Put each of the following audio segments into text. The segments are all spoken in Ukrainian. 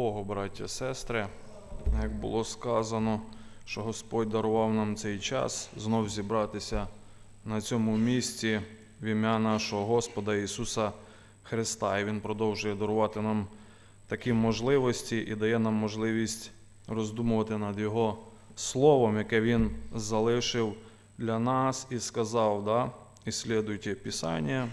Богу, браття, сестри, як було сказано, що Господь дарував нам цей час знов зібратися на цьому місці в ім'я нашого Господа Ісуса Христа. І Він продовжує дарувати нам такі можливості і дає нам можливість роздумувати над Його Словом, яке Він залишив для нас і сказав, да? «Исследуйте Писание,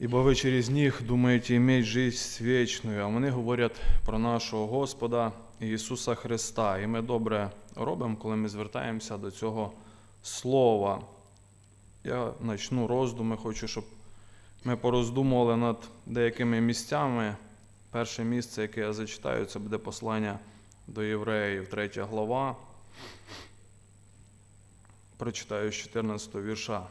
Ібо ви через них думаєте иметь жизнь вечную, а вони говорять про нашого Господа Ісуса Христа. І ми добре робимо, коли ми звертаємося до цього Слова. Я почну роздуми, хочу, щоб ми пороздумували над деякими місцями. Перше місце, яке я зачитаю, це буде послання до євреїв, 3 глава. Прочитаю з 14 вірша.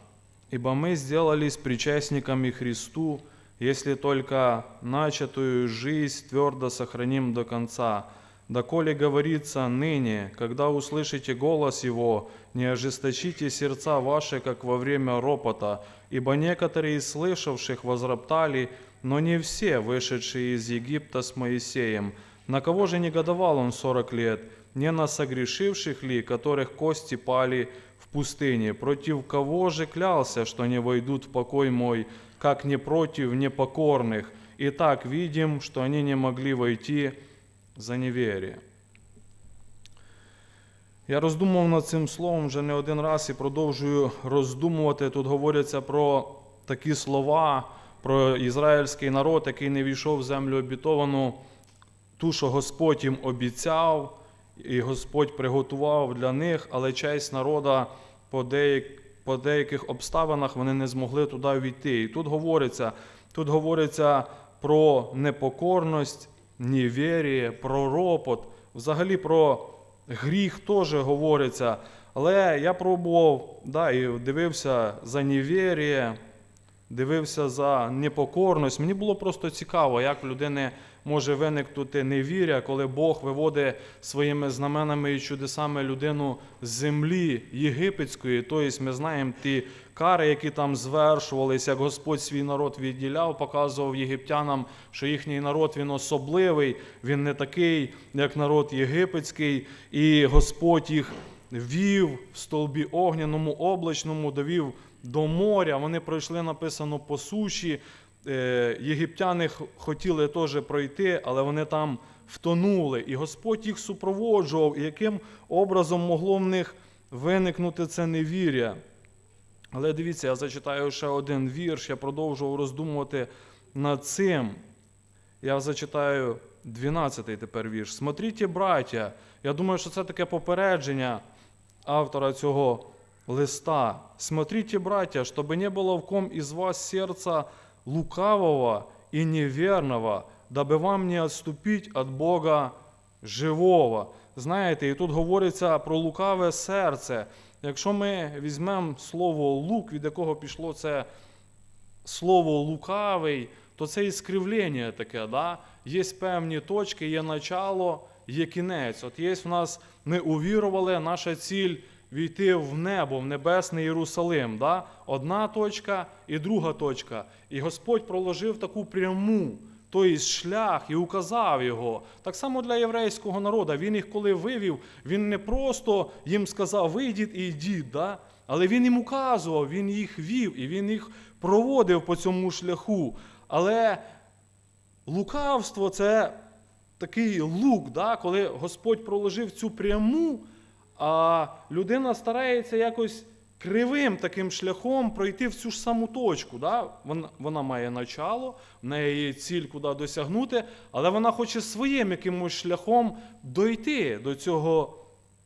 Ибо мы сделались причастниками Христу, если только начатую жизнь твердо сохраним до конца. Доколе говорится ныне, когда услышите голос Его, не ожесточите сердца ваши, как во время ропота, ибо некоторые из слышавших возроптали, но не все, вышедшие из Египта с Моисеем. На кого же негодовал он сорок лет? Не на согрешивших ли, которых кости пали в пустыне? Против кого же клялся, что не войдут в покой мой, как не против непокорных? Итак, видим, что они не могли войти за неверие. Я роздумував над цим словом вже не один раз і продовжую роздумувати. Тут говориться про такі слова, про ізраїльський народ, який не війшов в землю обітовану, ту, що Господь їм обіцяв, і Господь приготував для них, але часть народа по, деяк, по деяких обставинах вони не змогли туди війти. І тут говориться, тут говориться про непокорність, невір'я, про ропот, взагалі про гріх теж говориться. Але я пробував да, і дивився за невір'я, дивився за непокорність. Мені було просто цікаво, як в людини може виникнути невір'я, коли Бог виводить своїми знаменами і чудесами людину з землі єгипетської. Тобто ми знаємо ті кари, які там звершувалися, як Господь свій народ відділяв, показував єгиптянам, що їхній народ він особливий, він не такий, як народ єгипетський, і Господь їх вів в столбі огняному, облачному, довів до моря. Вони пройшли, написано, по суші. Е, Єгиптяни хотіли теж пройти, але вони там втонули. І Господь їх супроводжував, і яким образом могло в них виникнути це невір'я. Але дивіться, я зачитаю ще один вірш, я продовжував роздумувати над цим. Я зачитаю 12-й тепер вірш. Смотрите, браття. Я думаю, що це таке попередження автора цього листа. Смотрите, браття, чтобы не было в ком из вас сердца лукавого и неверного, дабы вам не отступить от Бога живого. Знаєте, і тут говориться про лукаве серце. Якщо ми візьмемо слово лук, від якого пішло це слово лукавий, то це і скривлення таке. Да? Є певні точки, є начало, є кінець. От є в нас, ми увірували, наша ціль війти в небо, в небесний Єрусалим. Да? Одна точка і друга точка. І Господь проложив таку пряму. Тобто шлях і указав його. Так само для єврейського народу. Він їх коли вивів, він не просто їм сказав, вийдіть і йдіть, да? але він їм указував, він їх вів і він їх проводив по цьому шляху. Але лукавство це такий лук, да? коли Господь проложив цю пряму, а людина старається якось кривим таким шляхом пройти в цю ж саму точку. Да? Вона, вона має начало, в неї є ціль, куди досягнути, але вона хоче своїм якимось шляхом дойти до цього,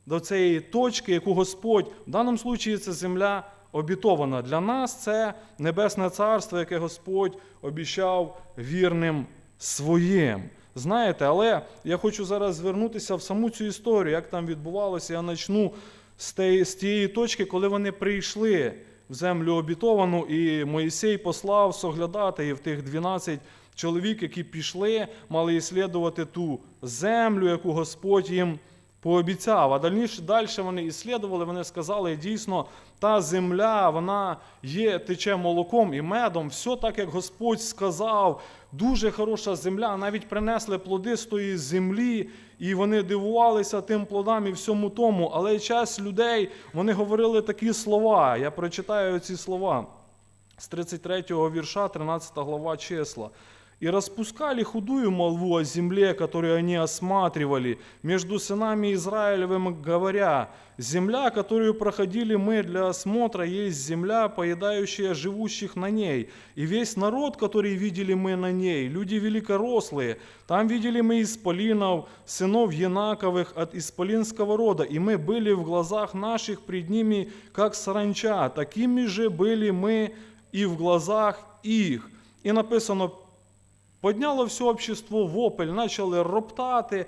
до цієї точки, яку Господь, в даному случаї це земля обітована. Для нас це небесне царство, яке Господь обіщав вірним своїм. Знаєте, але я хочу зараз звернутися в саму цю історію, як там відбувалося. Я почну з тієї, точки, коли вони прийшли в землю обітовану, і Моїсей послав соглядати і в тих 12 чоловік, які пішли, мали іслідувати ту землю, яку Господь їм пообіцяв. А далі, далі вони іслідували, вони сказали, дійсно, та земля, вона є, тече молоком і медом, все так, як Господь сказав. Дуже хороша земля, навіть принесли плоди з тої землі, і вони дивувалися тим плодам і всьому тому. Але час людей вони говорили такі слова. Я прочитаю ці слова з 33 вірша, 13 глава числа. «И распускали худую молву о земле, которую они осматривали, между сынами Израилевым, говоря, «Земля, которую проходили мы для осмотра, есть земля, поедающая живущих на ней, и весь народ, который видели мы на ней, люди великорослые, там видели мы исполинов, сынов Янаковых от исполинского рода, и мы были в глазах наших пред ними, как саранча, такими же были мы и в глазах их». І написано, Подняло все общество вопль, почали роптати,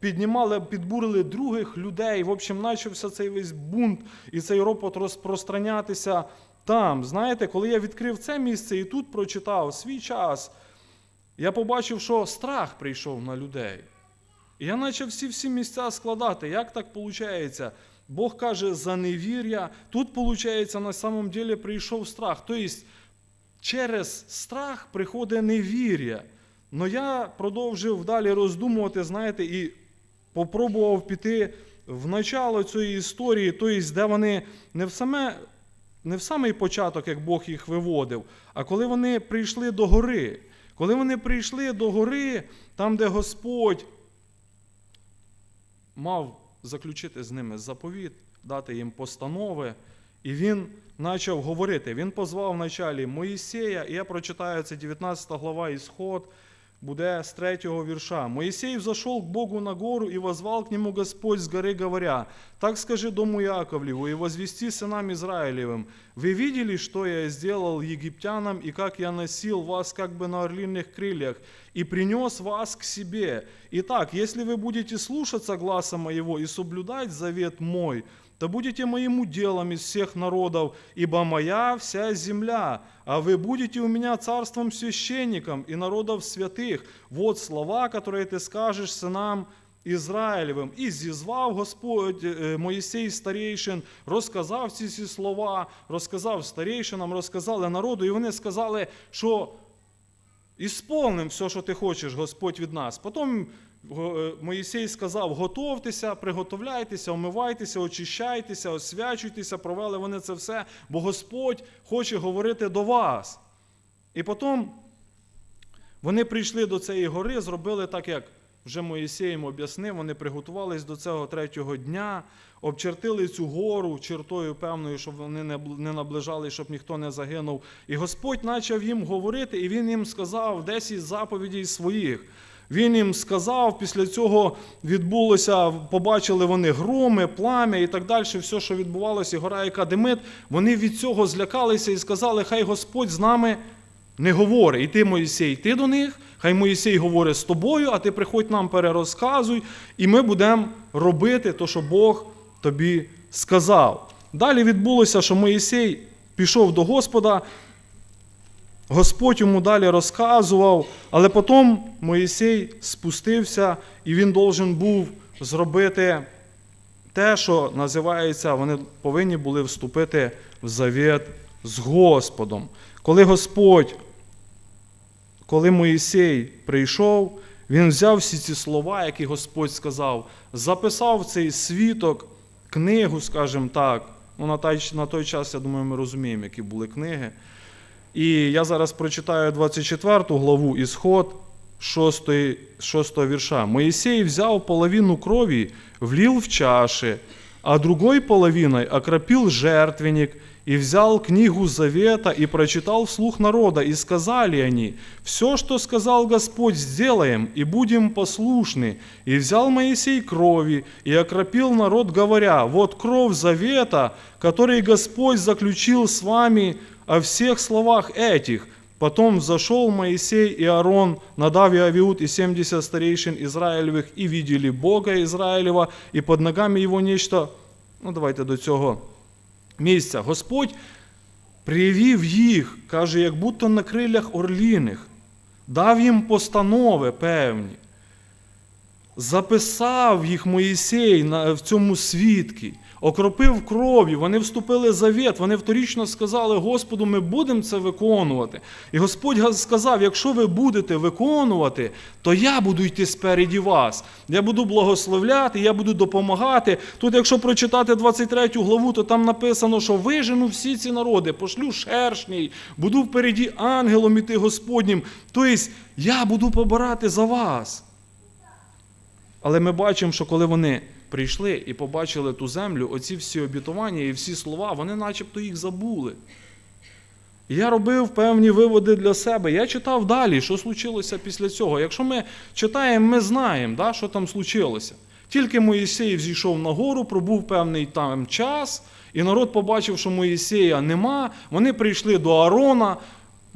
піднімали, підбурили других людей. В общем, почався цей весь бунт і цей ропот розпространятися там. Знаєте, коли я відкрив це місце і тут прочитав свій час, я побачив, що страх прийшов на людей. І я почав всі всі місця складати. Як так виходить? Бог каже за невір'я. Тут, виходить, на самом деле прийшов страх. Тобто, через страх приходить невір'я. Но я продовжив далі роздумувати, знаєте, і попробував піти в начало цієї історії, тобто, де вони не в саме. Не в самий початок, як Бог їх виводив, а коли вони прийшли до гори. Коли вони прийшли до гори, там, де Господь мав заключити з ними заповіт, дати їм постанови, і він почав говорити. Він позвав вначалі Моїсея, і я прочитаю це 19 глава Ісход, буде з 3 вірша. Моисей взошел к Богу на гору и возвал к нему Господь с горы, говоря, «Так скажи дому Яковлеву и возвести сынам Израилевым, вы видели, что я сделал египтянам, и как я носил вас как бы на орлиных крыльях, и принес вас к себе. Итак, если вы будете слушаться гласа моего и соблюдать завет мой, то будете моим уделом из всех народов, ибо моя вся земля, а вы будете у меня царством священником и народов святых. Вот слова, которые ты скажешь сынам Ізраїлевим. І зізвав Господь е, Моїсей старейшин, розказав ці всі слова, розказав старейшинам, розказали народу, і вони сказали, що ісполним все, що ти хочеш, Господь від нас. Потім е, Моїсей сказав: готовтеся, приготовляйтеся, омивайтеся, очищайтеся, освячуйтеся, провели вони це все, бо Господь хоче говорити до вас. І потім вони прийшли до цієї гори, зробили так, як вже Моїсей їм об'яснив, вони приготувались до цього третього дня, обчертили цю гору чертою певною, щоб вони не бл- не наближали, щоб ніхто не загинув. І Господь почав їм говорити, і Він їм сказав 10 заповідей своїх. Він їм сказав, після цього відбулося, побачили вони громи, плам'я і так далі, все, що відбувалося, і гора, яка димить, вони від цього злякалися і сказали, хай Господь з нами не говорить. І ти, Моїсей, йти до них, хай Моїсей говорить з тобою, а ти приходь нам перерозказуй, і ми будемо робити те, що Бог тобі сказав. Далі відбулося, що Моїсей пішов до Господа, Господь йому далі розказував, але потім Моїсей спустився, і він должен був зробити те, що називається, вони повинні були вступити в завіт з Господом. Коли Господь, коли Моїсей прийшов, він взяв всі ці слова, які Господь сказав, записав цей світок, книгу, скажімо так. Ну, на той час, я думаю, ми розуміємо, які були книги. І я зараз прочитаю 24 главу Ісход 6, 6 вірша. Моїсей взяв половину крові, влил в чаши, а другой половиной окропил жертвенник и взял книгу Завета и прочитал вслух народа, и сказали они, «Все, что сказал Господь, сделаем, и будем послушны». И взял Моисей крови, и окропил народ, говоря, «Вот кровь Завета, который Господь заключил с вами о всех словах этих». Потом взошел Моисей и Аарон, Надав и Авиуд и 70 старейшин Израилевых, и видели Бога Израилева, и под ногами его нечто, ну давайте до цього місця. Господь привів їх, каже, як будто на крилях орліних, дав їм постанови певні. записав їх Моїсей в цьому свідки, окропив кров'ю, вони вступили в завет, вони вторічно сказали Господу, ми будемо це виконувати. І Господь сказав: якщо ви будете виконувати, то я буду йти спереді вас. Я буду благословляти, я буду допомагати. Тут, якщо прочитати 23 главу, то там написано, що вижену всі ці народи, пошлю шершній, буду впереді ангелом іти Господнім. Тобто я буду побирати за вас. Але ми бачимо, що коли вони прийшли і побачили ту землю, оці всі обітування і всі слова, вони начебто їх забули. Я робив певні виводи для себе. Я читав далі, що случилося після цього. Якщо ми читаємо, ми знаємо, да, що там случилося. Тільки Моїсей зійшов на гору, пробув певний там час, і народ побачив, що Моїсея нема. Вони прийшли до Аарона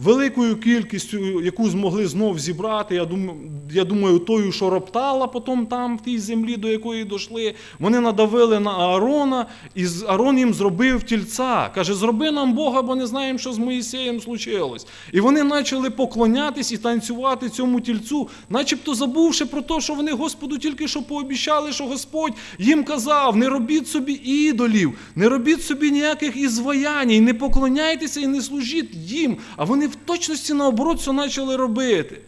великою кількістю, яку змогли знов зібрати. Я думаю, я думаю, тою, що роптала потім там, в тій землі, до якої дійшли. Вони надавили на Аарона, і Аарон їм зробив тільця. Каже, зроби нам Бога, бо не знаємо, що з Моїсеєм случилось. І вони почали поклонятись і танцювати цьому тільцю, начебто забувши про те, що вони Господу тільки що пообіщали, що Господь їм казав: не робіть собі ідолів, не робіть собі ніяких ізвоянь, не поклоняйтеся і не служіть їм. А вони в точності наоборот все почали робити.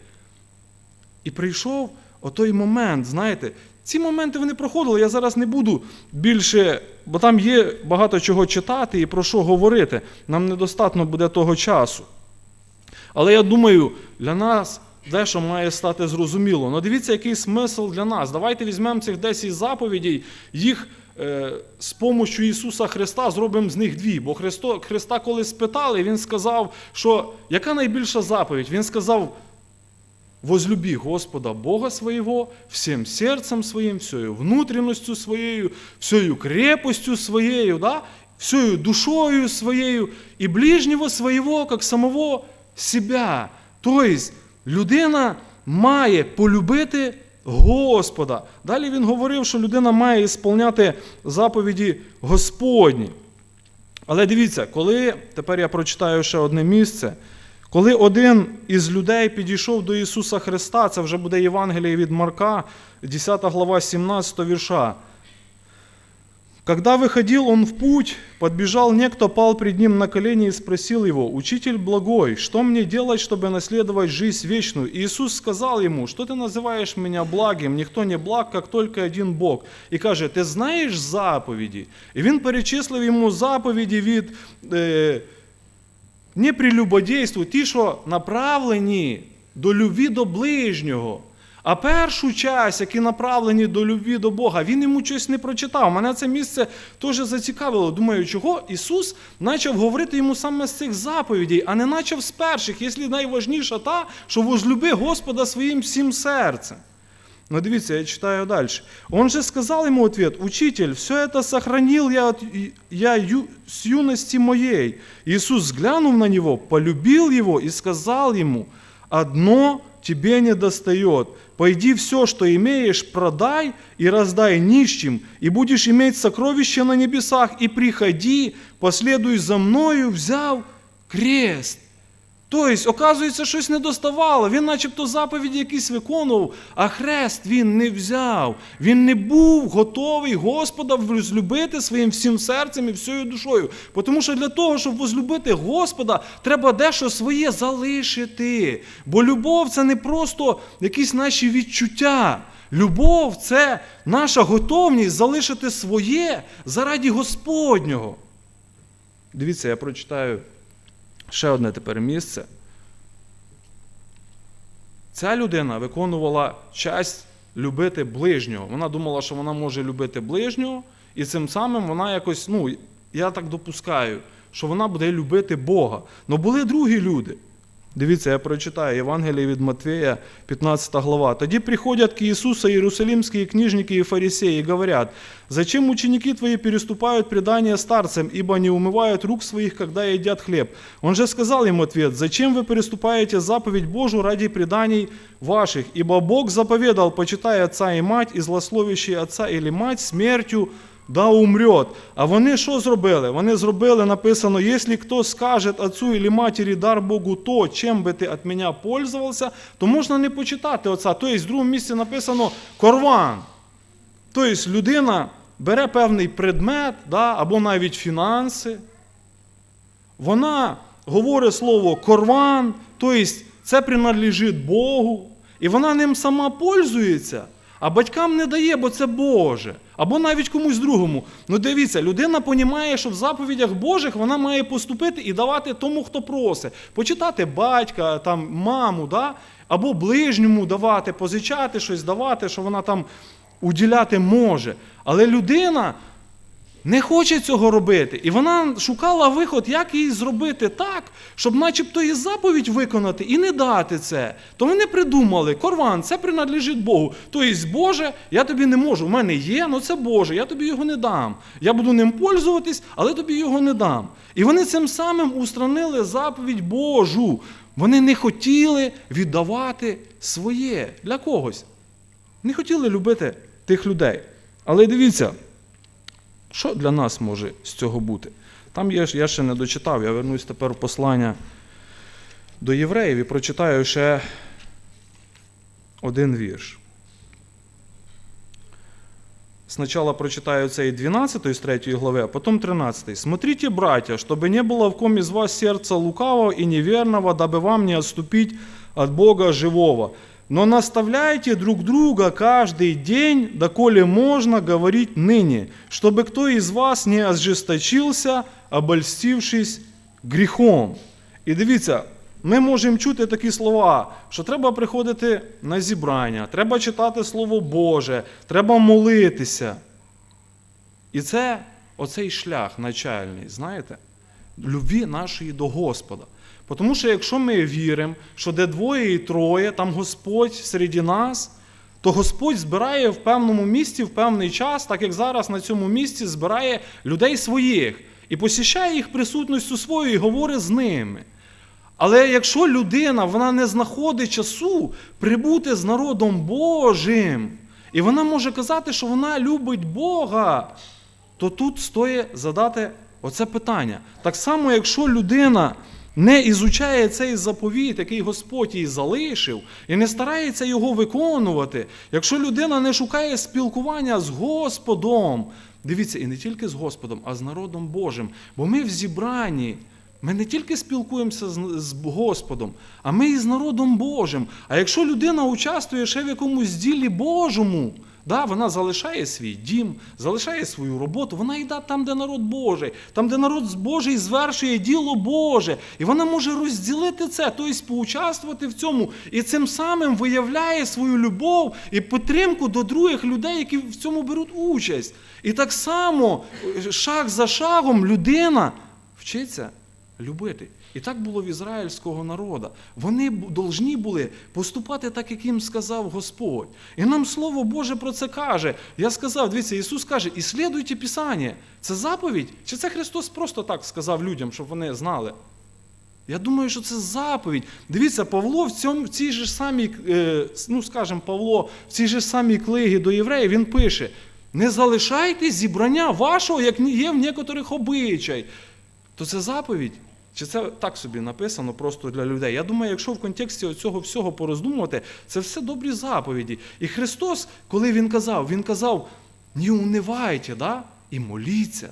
І прийшов отой момент, знаєте, ці моменти вони проходили. Я зараз не буду більше, бо там є багато чого читати і про що говорити. Нам недостатньо буде того часу. Але я думаю, для нас дещо має стати зрозуміло. Ну дивіться, який смисл для нас. Давайте візьмемо цих 10 заповідей, їх з помощю Ісуса Христа зробимо з них дві. Бо Христо, Христа, коли спитали, Він сказав, що яка найбільша заповідь? Він сказав. Возлюби Господа Бога своего всем сердцем своим, всею внутренностью своею, всею крепостью своею, да? всею душою своєю і ближнього своєго, як самого себя. Тобто людина має полюбити Господа. Далі він говорив, що людина має ісполняти заповіді Господні. Але дивіться, коли тепер я прочитаю ще одне місце. Коли один із людей підійшов до Ісуса Христа, це вже буде Євангеліє від Марка, 10 глава 17 вірша. Когда выходил он в путь, подбежал некто, пал пред ним на колени и спросил его, «Учитель благой, что мне делать, чтобы наследовать жизнь вечную?» И Иисус сказал ему, «Что ты называешь меня благим? Никто не благ, как только один Бог». І каже, «Ти знаєш заповіді?» І він перечислив йому заповіді від е, не прелюбодійствуй, ті, що направлені до любві до ближнього. а першу часть, які направлені до любві до Бога, він йому щось не прочитав. Мене це місце теж зацікавило. Думаю, чого Ісус почав говорити йому саме з цих заповідей, а не почав з перших, якщо найважніша та, що возлюби Господа своїм всім серцем. Но дивіться, я читаю дальше. Он же сказал ему ответ, «Учитель, все это сохранил я, я ю, с юности моей». Иисус взглянув на него, полюбил его и сказал ему, «Одно тебе не достает. Пойди все, что имеешь, продай и раздай нищим, и будешь иметь сокровища на небесах, и приходи, последуй за мною, взяв крест». Тобто, оказується, щось не доставало. Він начебто заповіді якісь виконував, а хрест він не взяв. Він не був готовий Господа возлюбити своїм всім серцем і всією душою. Тому що для того, щоб возлюбити Господа, треба дещо своє залишити. Бо любов це не просто якісь наші відчуття. Любов це наша готовність залишити своє заради Господнього. Дивіться, я прочитаю. Ще одне тепер місце. Ця людина виконувала честь любити ближнього. Вона думала, що вона може любити ближнього, і цим самим вона якось, ну, я так допускаю, що вона буде любити Бога. Але були другі люди. Дивіться, я прочитаю Євангеліє від Матвея, 15 глава. Тоді приходять к Иисусу иерусалимские книжники и фарисеи и говорят, «Зачем ученики твои переступают предание старцам, ибо не умывают рук своих, когда едят хлеб?» Он же сказал им ответ, «Зачем вы переступаете заповедь Божию ради преданий ваших? Ибо Бог заповедал, почитай отца и мать, и злословящий отца или мать смертью да умрет. А вони що зробили? Вони зробили, написано, якщо хто скаже отцу или матері дар Богу то, чим би ти від мене пользувався, то можна не почитати отця. Тобто, в другому місці написано корван. Тобто людина бере певний предмет, да, або навіть фінанси. Вона говорить слово корван, тобто це принадлежить Богу, і вона ним сама пользується, а батькам не дає, бо це Боже. Або навіть комусь другому. Ну дивіться, людина понімає, що в заповідях Божих вона має поступити і давати тому, хто просить. Почитати батька, там, маму, да? або ближньому давати, позичати щось, давати, що вона там уділяти може. Але людина не хоче цього робити. І вона шукала виход, як їй зробити так, щоб начебто і заповідь виконати, і не дати це. То вони придумали, корван, це принадлежить Богу. Тобто, Боже, я тобі не можу. У мене є, але це Боже, я тобі його не дам. Я буду ним пользуватись, але тобі його не дам. І вони цим самим устранили заповідь Божу. Вони не хотіли віддавати своє для когось. Не хотіли любити тих людей. Але дивіться. Що для нас може з цього бути? Там є, я ще не дочитав, я вернусь тепер в послання до євреїв і прочитаю ще один вірш. Сначала прочитаю цей 12 з 3 глави, а потом 13. «Смотрите, братья, чтобы не было в ком из вас сердца лукавого и неверного, дабы вам не отступить от Бога живого. Но наставляйте друг друга каждый день, доколе можно говорить ныне, чтобы кто из вас не ожесточился, обольстившись гріхом. І дивіться, ми можемо чути такі слова, що треба приходити на зібрання, треба читати Слово Боже, треба молитися. І це оцей шлях начальний, знаєте, любві нашої до Господа. Тому що якщо ми віримо, що де двоє і троє, там Господь серед нас, то Господь збирає в певному місці в певний час, так як зараз на цьому місці збирає людей своїх і посіщає їх присутністю своєю і говорить з ними. Але якщо людина вона не знаходить часу прибути з народом Божим, і вона може казати, що вона любить Бога, то тут стоїть задати оце питання. Так само, якщо людина не ізучає цей заповіт, який Господь їй залишив, і не старається його виконувати, якщо людина не шукає спілкування з Господом, дивіться, і не тільки з Господом, а з народом Божим. Бо ми в зібранні. Ми не тільки спілкуємося з, Господом, а ми і з народом Божим. А якщо людина участвує ще в якомусь ділі Божому, да, вона залишає свій дім, залишає свою роботу, вона йде там, де народ Божий, там, де народ Божий звершує діло Боже. І вона може розділити це, тобто поучаствувати в цьому, і цим самим виявляє свою любов і підтримку до других людей, які в цьому беруть участь. І так само, шаг за шагом, людина вчиться любити. І так було в ізраїльського народу. Вони повинні були поступати так, як їм сказав Господь. І нам Слово Боже про це каже. Я сказав, дивіться, Ісус каже, іслідуйте Писання. Це заповідь? Чи це Христос просто так сказав людям, щоб вони знали? Я думаю, що це заповідь. Дивіться, Павло в цьому, в цій же самій, е, ну скажімо, Павло в цій же самій книгі до євреїв він пише: не залишайте зібрання вашого, як є в некоторих обичай. То це заповідь? Чи це так собі написано просто для людей? Я думаю, якщо в контексті цього всього пороздумувати, це все добрі заповіді. І Христос, коли Він казав, Він казав: не унивайте, да? і моліться.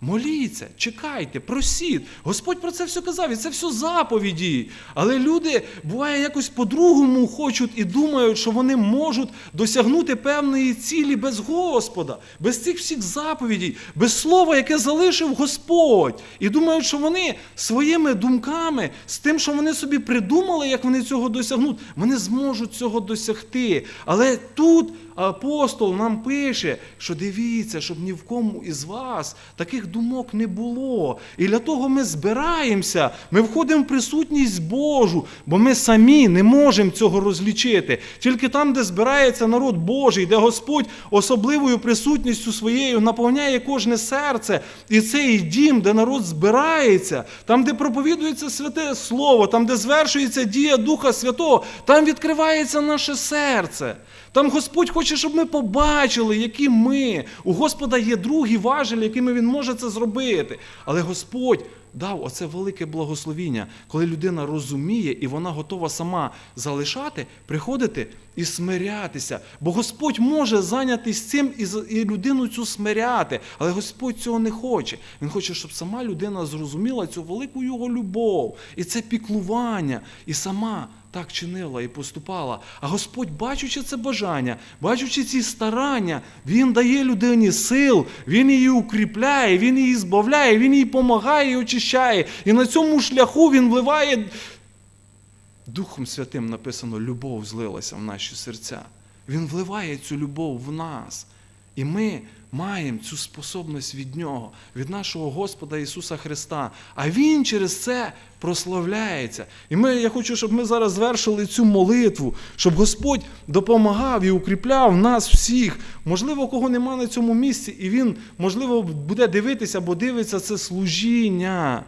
Моліться, чекайте, просіть. Господь про це все казав, і це все заповіді. Але люди, буває, якось по-другому хочуть і думають, що вони можуть досягнути певної цілі без Господа, без цих всіх заповідей, без слова, яке залишив Господь. І думають, що вони своїми думками, з тим, що вони собі придумали, як вони цього досягнуть, вони зможуть цього досягти. Але тут апостол нам пише, що дивіться, щоб ні в кому із вас таких думок не було. І для того ми збираємося, ми входимо в присутність Божу, бо ми самі не можемо цього розлічити. Тільки там, де збирається народ Божий, де Господь особливою присутністю своєю наповняє кожне серце, і цей дім, де народ збирається, там, де проповідується святе Слово, там, де звершується дія Духа Святого, там відкривається наше серце. Там Господь хоче щоб ми побачили, які ми. У Господа є другі важелі, якими Він може це зробити. Але Господь дав оце велике благословіння, коли людина розуміє і вона готова сама залишати, приходити і смирятися. Бо Господь може зайнятися цим і, людину цю смиряти. Але Господь цього не хоче. Він хоче, щоб сама людина зрозуміла цю велику його любов і це піклування, і сама так чинила і поступала. А Господь, бачучи це бажання, бачучи ці старання, Він дає людині сил, Він її укріпляє, Він її збавляє, Він їй допомагає і очищає. І на цьому шляху Він вливає Духом Святим написано, любов злилася в наші серця. Він вливає цю любов в нас. І ми маємо цю способність від Нього, від нашого Господа Ісуса Христа. А Він через це прославляється. І ми, я хочу, щоб ми зараз звершили цю молитву, щоб Господь допомагав і укріпляв нас всіх. Можливо, кого нема на цьому місці, і Він, можливо, буде дивитися, бо дивиться це служіння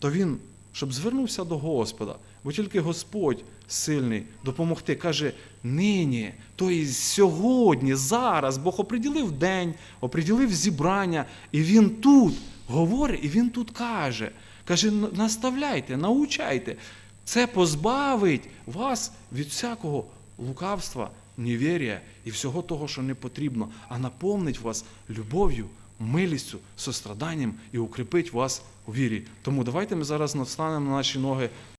то він, щоб звернувся до Господа, бо тільки Господь сильний допомогти. Каже, нині, тобто сьогодні, зараз, Бог оприділив день, оприділив зібрання, і Він тут говорить, і Він тут каже. Каже, наставляйте, научайте. Це позбавить вас від всякого лукавства, невір'я і всього того, що не потрібно, а наповнить вас любов'ю, милістю, состраданням і укріпить вас у вірі. Тому давайте ми зараз настанемо на наші ноги